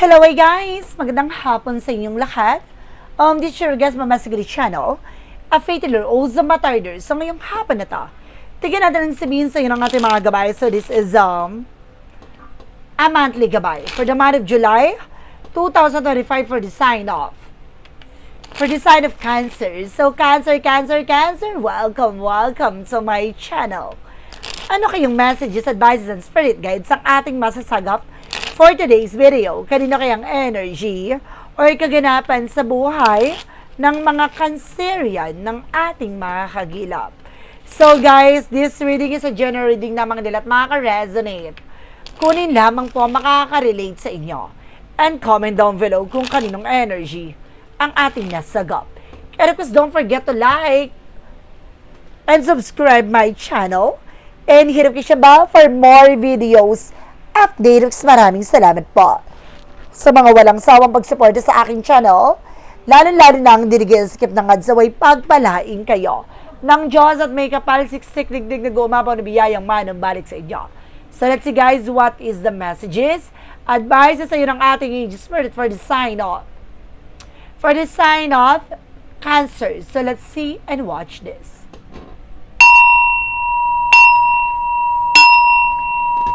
Hello hey guys! Magandang hapon sa inyong lahat. Um, this is your guest Mama Sigrid Channel. A fatal o the matarder sa ngayong hapon na to. Tignan natin ang sabihin sa inyo ng ating mga gabay. So this is um, a monthly gabay for the month of July 2025 for the sign off. For the sign of Cancer. So Cancer, Cancer, Cancer, welcome, welcome to my channel. Ano kayong messages, advices, and spirit guides ang ating masasagap for today's video? Kanino kayang energy or kaganapan sa buhay ng mga Cancerian ng ating mga kagilap? So guys, this reading is a general reading lamang nila at makaka-resonate. Kunin lamang po makaka-relate sa inyo. And comment down below kung kaninong energy ang ating nasagap. And of course, don't forget to like, and subscribe my channel and hit the bell for more videos updates. Maraming salamat po sa mga walang sawang pagsuporta sa aking channel. Lalo-lalo na ang dirigil skip ng adsaway pagpalain kayo ng Diyos at may kapal siksik digdig na gumabaw na biyayang manong balik sa inyo. So let's see guys, what is the messages? Advice sa iyo ng ating angel spirit for the sign off. For the sign off, Cancer. So let's see and watch this.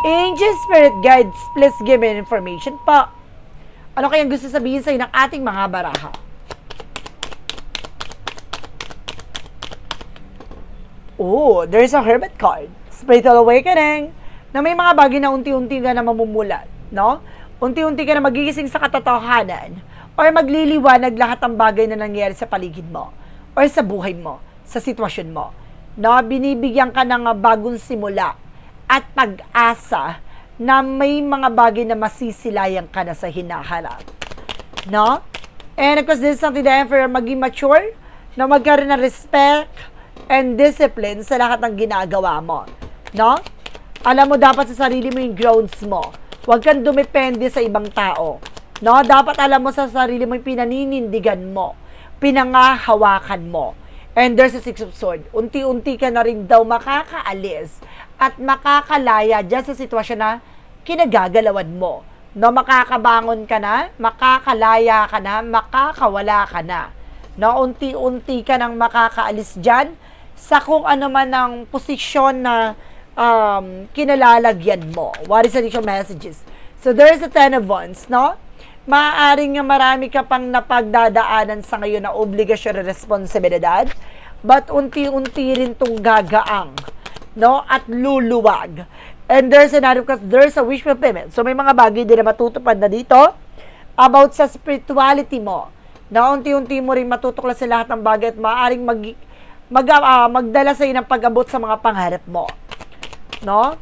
Angel Spirit Guides, please give me information pa. Ano kayang gusto sabihin sa ng ating mga baraha? Oh, there's a hermit card. Spiritual awakening. Na may mga bagay na unti-unti ka na mamumulat, no? Unti-unti ka na magigising sa katotohanan or magliliwanag lahat ng bagay na nangyayari sa paligid mo or sa buhay mo, sa sitwasyon mo. No, binibigyan ka ng bagong simula at pag-asa na may mga bagay na masisilayan ka na sa hinaharap. No? And of course, this is something that for maging mature, na magkaroon ng respect and discipline sa lahat ng ginagawa mo. No? Alam mo dapat sa sarili mo yung grounds mo. Huwag kang dumepende sa ibang tao. No? Dapat alam mo sa sarili mo yung pinaninindigan mo. Pinangahawakan mo. And there's a six of sword. Unti-unti ka na rin daw makakaalis at makakalaya dyan sa sitwasyon na kinagagalawan mo. No, makakabangon ka na, makakalaya ka na, makakawala ka na. No, unti-unti ka nang makakaalis dyan sa kung ano man ang posisyon na um, kinalalagyan mo. What is additional messages? So, there's a ten of wands, no? Maaaring nga marami ka pang napagdadaanan sa ngayon na obligasyon at responsibilidad, but unti-unti rin itong gagaang, no? At luluwag. And there's another, because there's a wish fulfillment. So, may mga bagay din na matutupad na dito about sa spirituality mo. Na unti-unti mo rin matutuklas sa lahat ng bagay at maaaring mag, mag, ah, magdala sa ng pag-abot sa mga pangarap mo. No?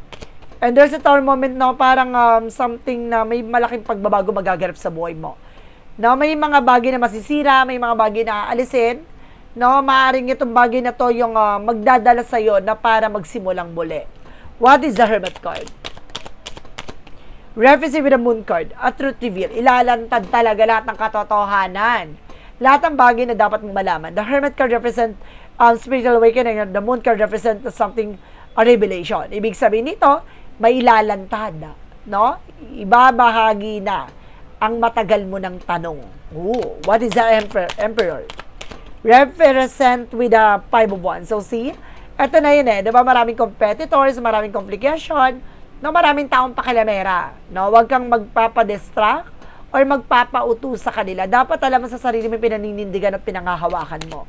And there's a tower moment na parang um, something na may malaking pagbabago magaganap sa buhay mo. No, may mga bagay na masisira, may mga bagay na aalisin. No, maaring itong bagay na to yung ah, magdadala sa iyo na para magsimulang muli. What is the Hermit card? Reference with the Moon card, a truth reveal. Ilalantad talaga lahat ng katotohanan. Lahat ng bagay na dapat mong malaman. The Hermit card represent um, spiritual awakening and the Moon card represent something, a revelation. Ibig sabihin nito, may ilalantad. No? Ibabahagi na ang matagal mo ng tanong. Ooh, what is the emperor? emperor? Represent with the five of wands. So see, eto na yun eh. Di ba maraming competitors, maraming complication, no, maraming taong pakilamera. No? Huwag kang magpapadistract or magpapauto sa kanila. Dapat alam mo sa sarili mo pinaninindigan at pinangahawakan mo.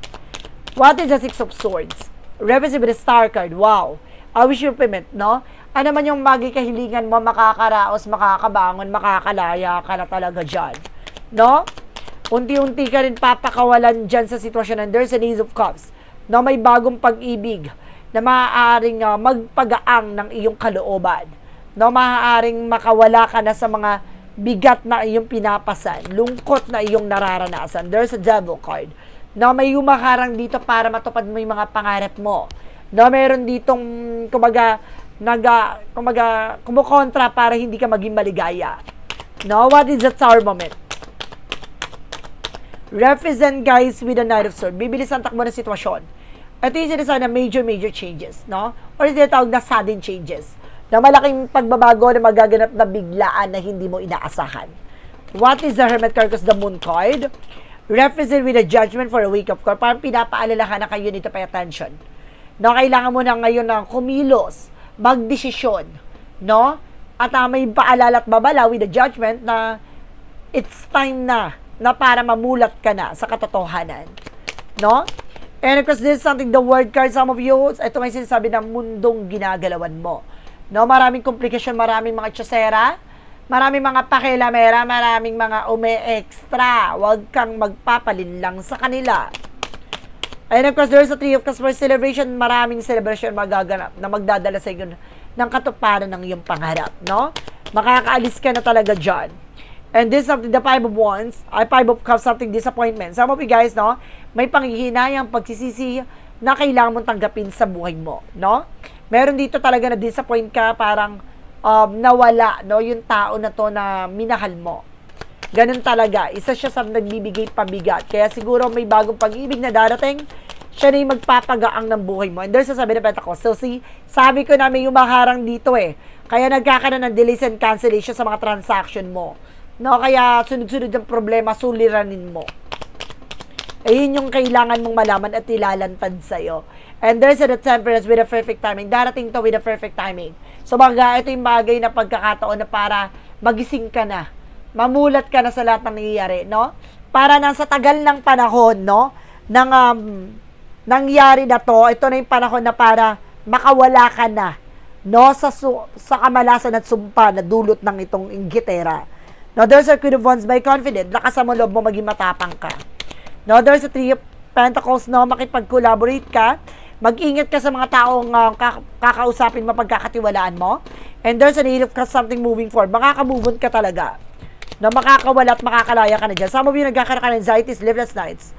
What is the Six of Swords? Represent with the Star card. Wow. I wish you payment, no? Ano man yung magi kahilingan mo, makakaraos, makakabangon, makakalaya ka na talaga dyan. No? Unti-unti ka rin papakawalan dyan sa sitwasyon and there's an Ace of Cups. No, may bagong pag-ibig na maaaring uh, magpagaang ng iyong kalooban. No, maaaring makawala ka na sa mga bigat na iyong pinapasan, lungkot na iyong nararanasan. There's a devil card. No, may humaharang dito para matupad mo yung mga pangarap mo. No, meron ditong, kumaga, naga, kumaga, kumukontra para hindi ka maging maligaya. No, what is the tower moment? Represent guys with a Knight of Sword. Bibilis ang takbo ng sitwasyon. Ito yung sinasabi na major, major changes, no? Or tinatawag na sudden changes. Na malaking pagbabago na magaganap na biglaan na hindi mo inaasahan. What is the Hermit card? The Moon card. Represent with a judgment for a wake up call. Parang pinapaalalahan na kayo nito pay attention. No, kailangan mo na ngayon ng kumilos, magdesisyon, no? At uh, may paalala at babala with a judgment na it's time na na para mamulat ka na sa katotohanan. No? And of course, this is something, the word card, some of you, ito may sinasabi ng mundong ginagalawan mo. No? Maraming komplikasyon, maraming mga tsasera, maraming mga pakilamera, maraming mga ume-extra. Huwag kang magpapalin lang sa kanila. And of course, there's a Tree of Customer Celebration. Maraming celebration magaganap na magdadala sa iyo ng katuparan ng iyong pangarap, no? Makakaalis ka na talaga dyan. And this something, the five of wands, ay five of cups, something disappointment. Some of you guys, no, may panghihinayang pagsisisi na kailangan mong tanggapin sa buhay mo, no? Meron dito talaga na disappoint ka, parang um, nawala, no, yung tao na to na minahal mo. Ganun talaga. Isa siya sa nagbibigay pabigat. Kaya siguro may bagong pag-ibig na darating, siya na yung magpapagaang ng buhay mo. And there's a sabi na Pentecost. So see, sabi ko na may umaharang dito eh. Kaya nagkakaroon ng delays and cancellation sa mga transaction mo. No, kaya sunod-sunod ang problema, suliranin mo. Ayun yung kailangan mong malaman at ilalantad sa'yo. And there's a temperance with a perfect timing. Darating to with a perfect timing. So, baga, ito yung bagay na pagkakataon na para magising ka na. Mamulat ka na sa lahat ng nangyayari, no? Para nang sa tagal ng panahon, no? Nang um, nangyari na to, ito na yung panahon na para makawala ka na, no? Sa, sa kamalasan at sumpa na dulot ng itong inggitera. No, there's a Queen of Wands by confident. Lakas mo loob mo maging matapang ka. No, there's a Three of Pentacles, no, makipag-collaborate ka. Mag-ingat ka sa mga taong uh, kak- kakausapin mo, pagkakatiwalaan mo. And there's an Eight of Cups, something moving forward. Makaka-move on ka talaga. No, makakawala at makakalaya ka na dyan. Some of you nagkakaroon ka ng anxiety, sleepless nights.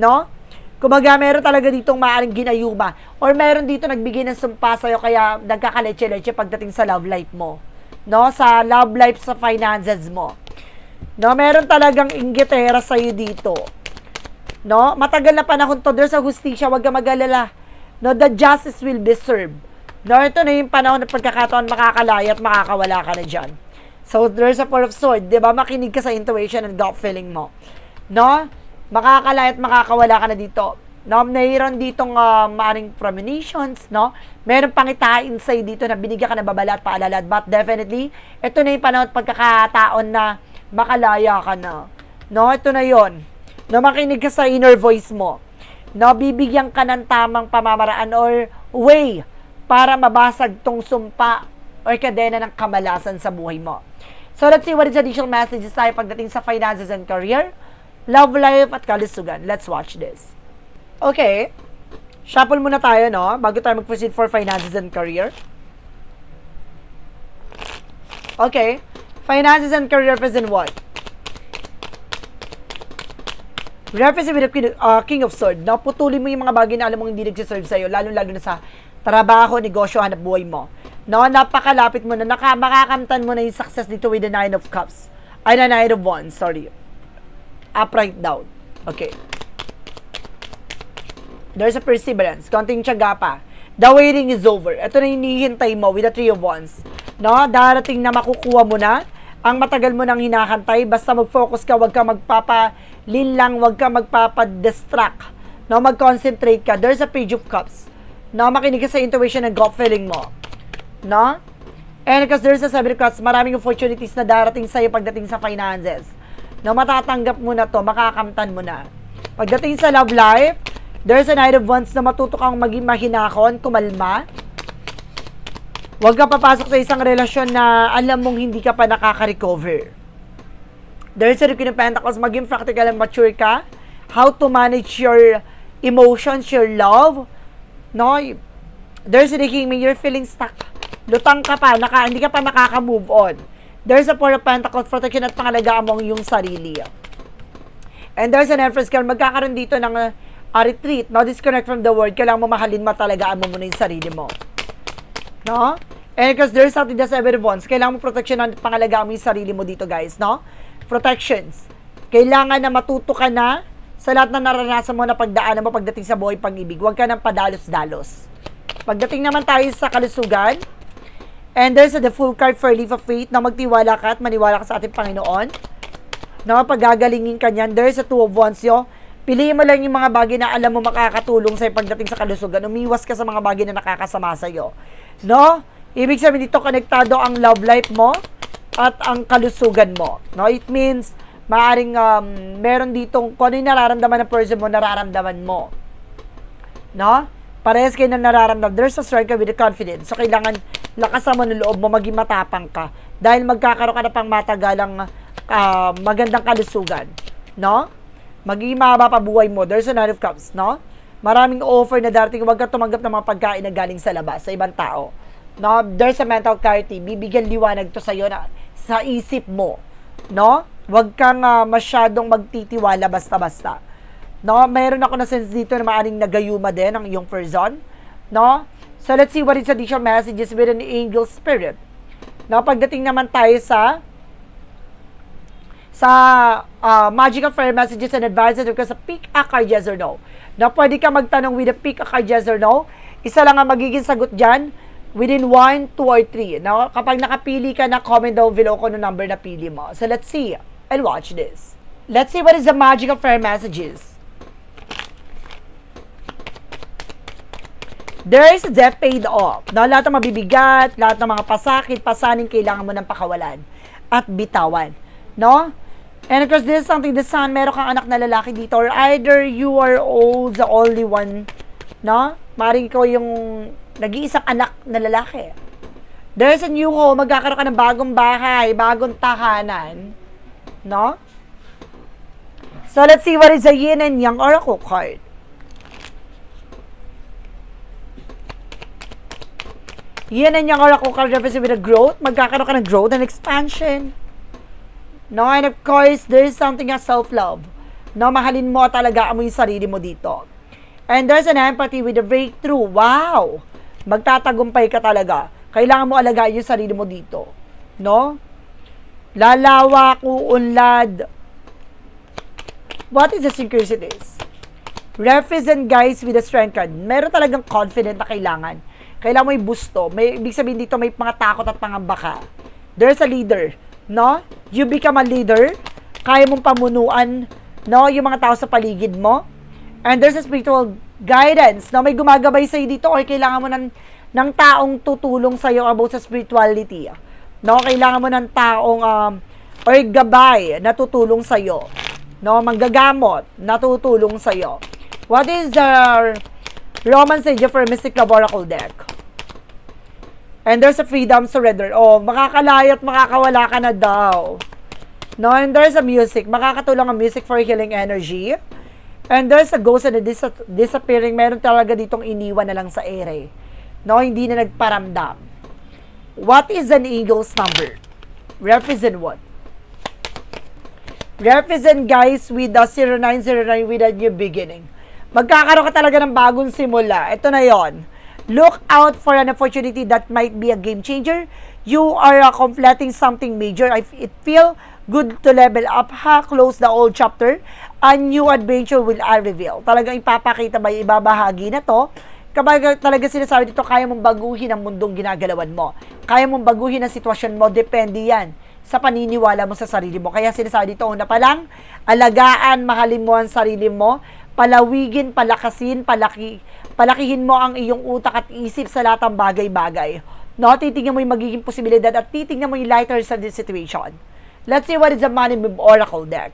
No? Kumaga, meron talaga ditong maaaring ginayuma. Or meron dito nagbigay ng sumpa sa'yo kaya nagkakaleche-leche pagdating sa love life mo. No? Sa love life, sa finances mo. No? Meron talagang inggitera sa'yo dito. No? Matagal na panahon to. There's a justisya. Huwag ka mag-alala. No? The justice will be served. No? Ito na yung panahon na pagkakataon makakalaya at makakawala ka na dyan. So, there's a four of sword. Di ba? Makinig ka sa intuition and gut feeling mo. No? Makakalaya at makakawala ka na dito. No, mayroon ditong uh, maaring premonitions, no? Meron pang itain sa'yo dito na binigyan ka na babala at paalala. But definitely, ito na yung panahon at pagkakataon na makalaya ka na. No, ito na yon No, makinig ka sa inner voice mo. No, bibigyan ka ng tamang pamamaraan or way para mabasag tong sumpa or kadena ng kamalasan sa buhay mo. So, let's see what is additional messages tayo pagdating sa finances and career, love life, at kalusugan. Let's watch this. Okay. Shuffle muna tayo, no? Bago tayo mag-proceed for finances and career. Okay. Finances and career represent what? Represent with the Queen, uh, King of Swords. No? Putulin mo yung mga bagay na alam mong hindi nagsiserve sa'yo, lalo-lalo na sa trabaho, negosyo, hanap buhay mo. No, napakalapit mo na, naka, makakamtan mo na yung success dito with the Nine of Cups. Ay, na Nine of Wands, sorry. Upright down. Okay. There's a perseverance. Konting tiyaga pa. The waiting is over. Ito na hinihintay mo with the Three of Wands. No, darating na makukuha mo na ang matagal mo nang hinahantay. Basta mag-focus ka, wag ka magpapalinlang, wag ka magpapadistract. No, mag-concentrate ka. There's a Page of Cups. No, makinig ka sa intuition and gut feeling mo. No? And because there's a seven cups, maraming opportunities na darating sa'yo pagdating sa finances. No, matatanggap mo na to, makakamtan mo na. Pagdating sa love life, there's a night of wands na matuto kang maging mahinakon, kumalma. Huwag ka papasok sa isang relasyon na alam mong hindi ka pa nakaka-recover. There's a Queen of Pentacles, maging practical and mature ka. How to manage your emotions, your love. No? There's a King, you're feeling stuck lutang ka pa, naka, hindi ka pa nakaka-move on. There's a Four of Pentacles, protection at pangalagaan mo yung sarili. And there's an Empress card, magkakaroon dito ng uh, retreat, no? Disconnect from the world. Kailangan mo mahalin mo talagaan mo muna yung sarili mo. No? And because there's something that's ever bonds, kailangan mo protection at pangalagaan mo yung sarili mo dito, guys, no? Protections. Kailangan na matuto ka na sa lahat na naranasan mo na pagdaanan mo pagdating sa buhay pag-ibig. Huwag ka nang padalos-dalos. Pagdating naman tayo sa kalusugan, And there's a the full card for leaf of faith na magtiwala ka at maniwala ka sa ating Panginoon. No, pag gagalingin ka niyan, there's a two of wands yo. Piliin mo lang yung mga bagay na alam mo makakatulong sa'yo pagdating sa kalusugan. Umiwas ka sa mga bagay na nakakasama sa'yo. No? Ibig sabihin dito, konektado ang love life mo at ang kalusugan mo. No? It means, maaring um, meron ditong, kung ano yung nararamdaman ng person mo, nararamdaman mo. No? Parehas kayo na nararamdaman. There's a strength with the confidence. So, kailangan lakasan mo ng loob mo, maging matapang ka. Dahil magkakaroon ka na pang matagalang ah, magandang kalusugan. No? Magiging mahaba pa buhay mo. There's a nine of cups, no? Maraming offer na darating. Huwag ka tumanggap ng mga pagkain na galing sa labas, sa ibang tao. No? There's a mental clarity. Bibigyan liwanag to sa'yo na sa isip mo. No? Huwag kang ah, masyadong magtitiwala basta-basta. No, mayroon ako na sense dito na maaring nagayuma din ang iyong person. No? So, let's see what is additional messages with an angel spirit. No, pagdating naman tayo sa sa uh, magical prayer messages and advices or sa pick a card yes or no. Na pwede ka magtanong with a pick a card yes or no. Isa lang ang magiging sagot dyan within 1, 2, or 3. No? Kapag nakapili ka na, comment down below kung ano number na pili mo. So let's see and watch this. Let's see what is the magical prayer messages. There is a debt paid off. No, lahat ng mabibigat, lahat ng mga pasakit, pasanin, kailangan mo ng pakawalan at bitawan. No? And of course, this is something, the son, meron kang anak na lalaki dito or either you are all the only one, no? Maring ko yung nag-iisang anak na lalaki. There's a new home, magkakaroon ka ng bagong bahay, bagong tahanan, no? So, let's see what is the yin and yang oracle card. Yin and yang oracle card represent with a growth. Magkakaroon ka ng growth and expansion. No, and of course, there is something as self-love. No, mahalin mo talaga mo yung sarili mo dito. And there's an empathy with a breakthrough. Wow! Magtatagumpay ka talaga. Kailangan mo alagaan yung sarili mo dito. No? Lalawak, uunlad. What is the synchronicities? Represent guys with a strength card. Meron talagang confident na kailangan. Kailangan mo i-busto. May, ibig sabihin dito, may mga takot at pangamba ka. There's a leader. No? You become a leader. Kaya mong pamunuan no, yung mga tao sa paligid mo. And there's a spiritual guidance. No? May gumagabay sa'yo dito or kailangan mo ng, ng taong tutulong sa'yo about sa spirituality. No? Kailangan mo ng taong um, or gabay na tutulong sa'yo. No? Manggagamot na tutulong sa'yo. What is the Roman Sage for Mystic Love Oracle deck? And there's a freedom surrender. Oh, makakalayat, makakawala ka na daw. No, and there's a music. Makakatulong ang music for healing energy. And there's a ghost and a dis- disappearing. Meron talaga ditong iniwan na lang sa ere. No, hindi na nagparamdam. What is an eagle's number? Represent what? Represent guys with the 0909 with a new beginning. Magkakaroon ka talaga ng bagong simula. Ito na yon. Look out for an opportunity that might be a game changer. You are uh, completing something major. I, it feel good to level up ha. Close the old chapter. A new adventure will I reveal. Talagang ipapakita ba, ibabahagi na to. Kapag talaga sinasabi dito, kaya mong baguhin ang mundong ginagalawan mo. Kaya mong baguhin ang sitwasyon mo. Depende yan sa paniniwala mo sa sarili mo. Kaya sinasabi dito, una pa lang, alagaan, mahalin mo ang sarili mo, palawigin, palakasin, palaki, palakihin mo ang iyong utak at isip sa lahat ng bagay-bagay. No, titingnan mo yung magiging posibilidad at titingnan mo yung lighter sa this situation. Let's see what is the Money Move Oracle deck.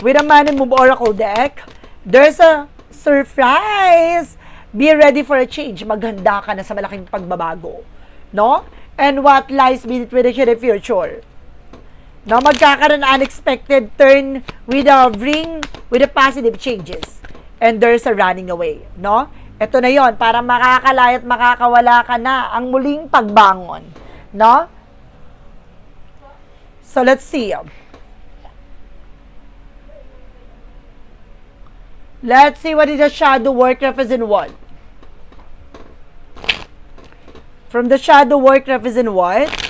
With a Money Move Oracle deck, there's a surprise! Be ready for a change. Maghanda ka na sa malaking pagbabago. No? And what lies between the future? No, magkakaroon unexpected turn with a bring with the positive changes. And there's a running away, no? Ito na 'yon para makakalaya at makakawala ka na ang muling pagbangon, no? So let's see. Let's see what is the shadow work represent what? From the shadow work represent what?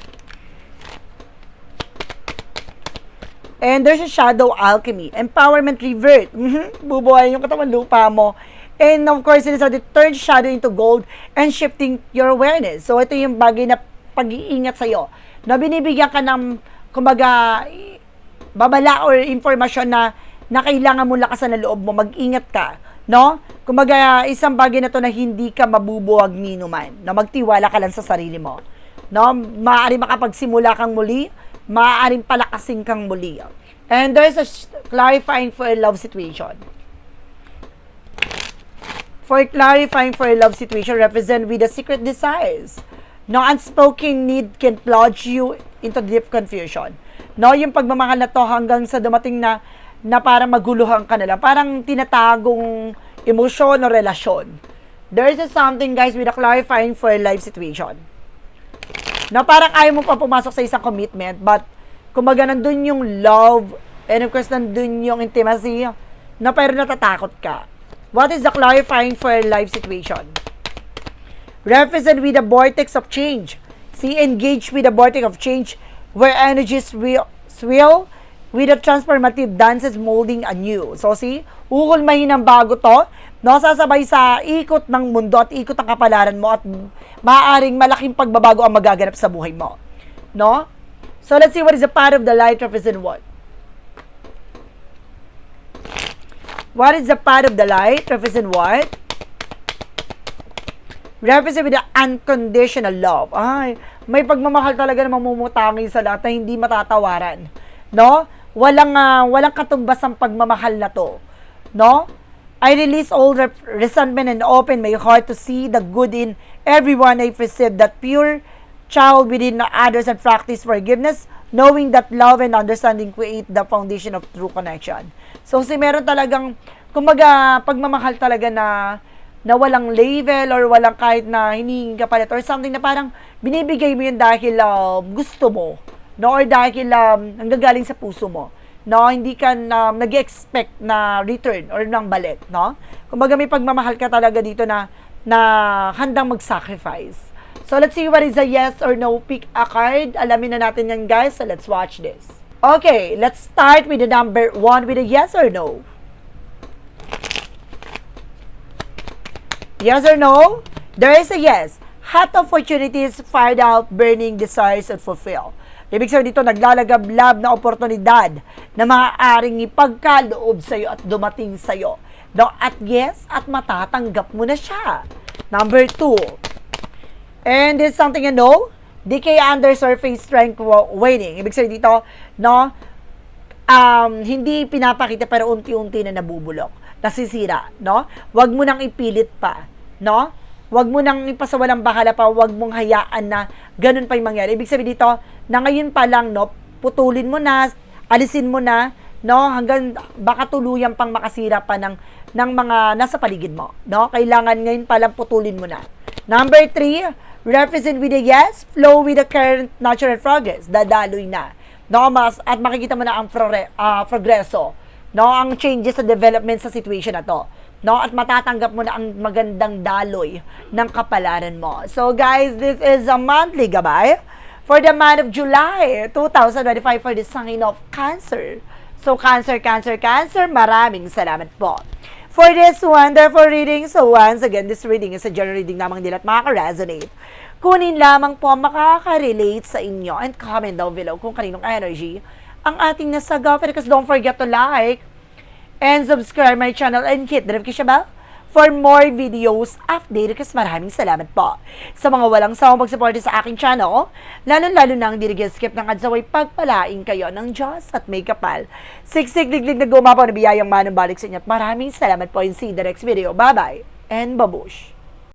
And there's a shadow alchemy. Empowerment revert. Mhm. Bubuhay yung katawan lupa mo. And of course, it is the third shadow into gold and shifting your awareness. So, ito yung bagay na pag-iingat sa'yo. Na binibigyan ka ng, kumbaga, babala or informasyon na na kailangan mo lakasan ng loob mo, mag-ingat ka, no? Kumbaga, isang bagay na to na hindi ka mabubuwag ni numan, na magtiwala ka lang sa sarili mo. No? Maaari makapagsimula kang muli, maaaring palakasin kang muli. And there's a clarifying for a love situation. For clarifying for a love situation represent with the secret desires. No unspoken need can plunge you into deep confusion. No, yung pagmamahal na to hanggang sa dumating na na parang maguluhan ka na lang. Parang tinatagong emosyon o relasyon. There is something guys with a clarifying for a life situation. Na parang ayaw mo pa pumasok sa isang commitment but kumbaga nandun yung love and of course nandun yung intimacy na pero natatakot ka. What is the clarifying for a life situation? Represent with the vortex of change. See, engage with the vortex of change where energies will swirl with the transformative dances molding anew. So see, ukulmahin ng bago to, no, sasabay sa ikot ng mundo at ikot ng kapalaran mo at maaaring malaking pagbabago ang magaganap sa buhay mo. No? So let's see what is the part of the light represent what? What is the part of the light represent what? represent with the unconditional love. Ay, may pagmamahal talaga na mamumutangi sa lahat na hindi matatawaran. No? Walang, ah, walang katumbas ang pagmamahal na to. No? I release all resentment and open my heart to see the good in everyone. I perceive that pure child within others and practice forgiveness, knowing that love and understanding create the foundation of true connection. So, si meron talagang, kumbaga, pagmamahal talaga na na walang label or walang kahit na hinihingi ka palit or something na parang binibigay mo yun dahil um, gusto mo no? Or dahil um, nanggagaling sa puso mo no? Hindi ka um, nag-expect na return or ng balik no? Kumbaga may pagmamahal ka talaga dito na na handang mag-sacrifice. So let's see what is a yes or no pick a card. Alamin na natin yan guys. So let's watch this. Okay let's start with the number one with a yes or no. Yes or no? There is a yes. Hot opportunities fired out, burning desires and fulfill. Ibig sabihin dito, naglalagablab na oportunidad na maaaring ipagkaloob sa'yo at dumating sa'yo. No, at yes, at matatanggap mo na siya. Number two. And is something you know, decay under surface strength wa- waning. Ibig sabihin dito, no, um, hindi pinapakita pero unti-unti na nabubulok, nasisira, no? Huwag mo nang ipilit pa, no? Huwag mo nang ipasawalang bahala pa, huwag mong hayaan na ganun pa yung mangyari. Ibig sabihin dito, na ngayon pa lang, no, putulin mo na, alisin mo na, no, hanggang baka tuluyan pang makasira pa ng, ng mga nasa paligid mo, no? Kailangan ngayon pa lang putulin mo na. Number three, represent with a yes, flow with the current natural progress, dadaloy na. No, mas, at makikita mo na ang progre, ah, progreso, no, ang changes sa development sa situation na to. No, at matatanggap mo na ang magandang daloy ng kapalaran mo. So guys, this is a monthly gabay for the month of July 2025 for the sign of Cancer. So Cancer, Cancer, Cancer, maraming salamat po. For this wonderful reading, so once again, this reading is a general reading lamang din at makaka-resonate. Kunin lamang po makaka-relate sa inyo and comment down below kung kaninong energy ang ating nasagaw. Because don't forget to like and subscribe my channel and hit the notification bell for more videos updated kasi maraming salamat po sa mga walang sawang pagsuporta sa aking channel, lalo-lalo na ang di skip ng adsaway pagpalaing kayo ng Diyos at may kapal. Siksik diglig na gumapaw na biyayang manong balik sa inyo at maraming salamat po and see in the next video. Bye-bye and babush!